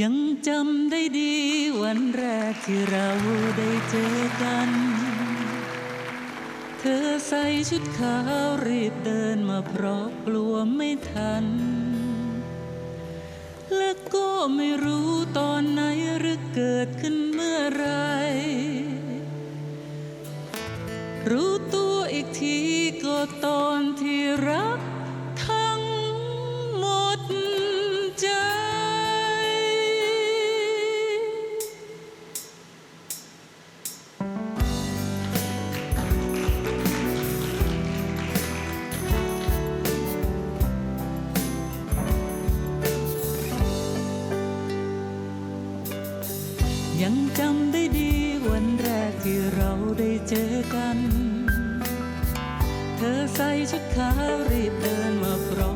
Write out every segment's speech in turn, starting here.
ยังจำได้ดีวันแรกที่เราได้เจอกัน เธอใส่ชุดขาวรีบเดินมาเพราะกลัวไม่ทัน และก็ไม่รู้ตอนไหนหรือเกิดขึ้นเมื่อไร รู้ตัวอีกทีก็ตอน ยังจำได้ดีวันแรกที่เราได้เจอกัน เธอใส่ชุดขาวรีบเดินมาพร้อม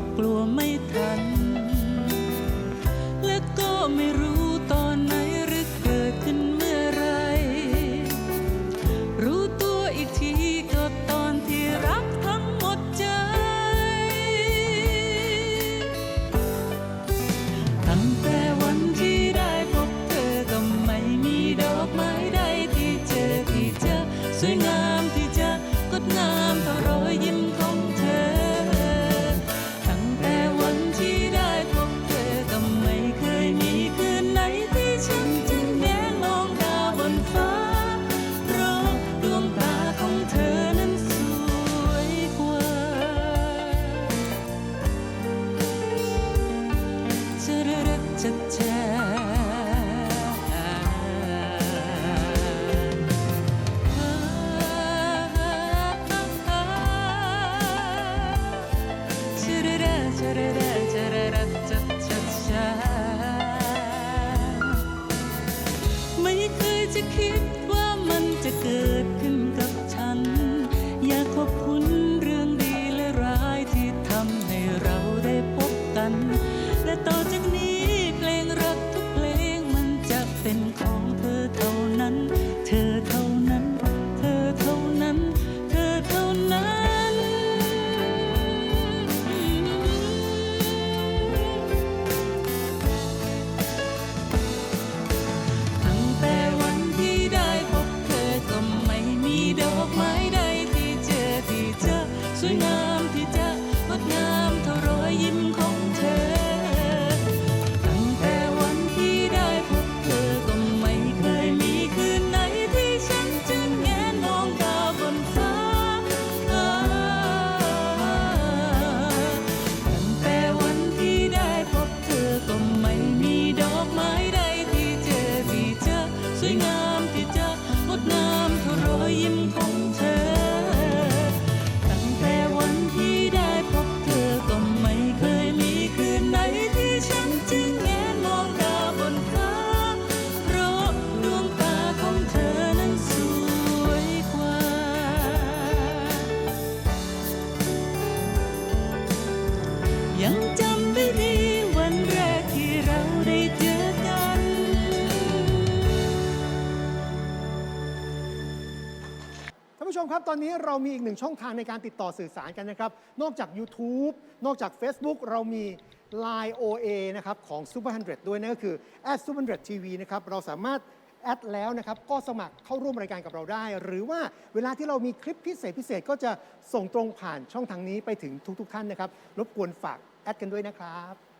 สวยงามที่จะงดงามเท่ารอยยิ้มของเธอ ตั้งแต่วันที่ได้พบเธอก็ไม่เคยมีคืนไหนที่ฉันจึงแงนมองดาวบนฟ้า เพราะดวงตาของเธอนั้นสวยกว่า จะรักจะแจ ยังจำได้ดีวันแรกที่เราได้เจอกัน ท่านผู้ชมครับ ตอนนี้เรามีอีกหนึ่งช่องทางในการติดต่อสื่อสารกันนะครับ นอกจาก YouTube นอกจาก Facebook เรามี Line OA นะครับของ Super 100 ด้วยนั่นก็คือ Super 100 TV นะครับ เราสามารถแอดแล้วนะครับ ก็สมัครเข้าร่วมรายการกับเราได้ หรือว่าเวลาที่เรามีคลิปพิเศษพิเศษก็จะส่งตรงผ่านช่องทางนี้ไปถึงทุก ๆ ท่านนะครับ รบกวนฝาก แอดกันด้วยนะครับ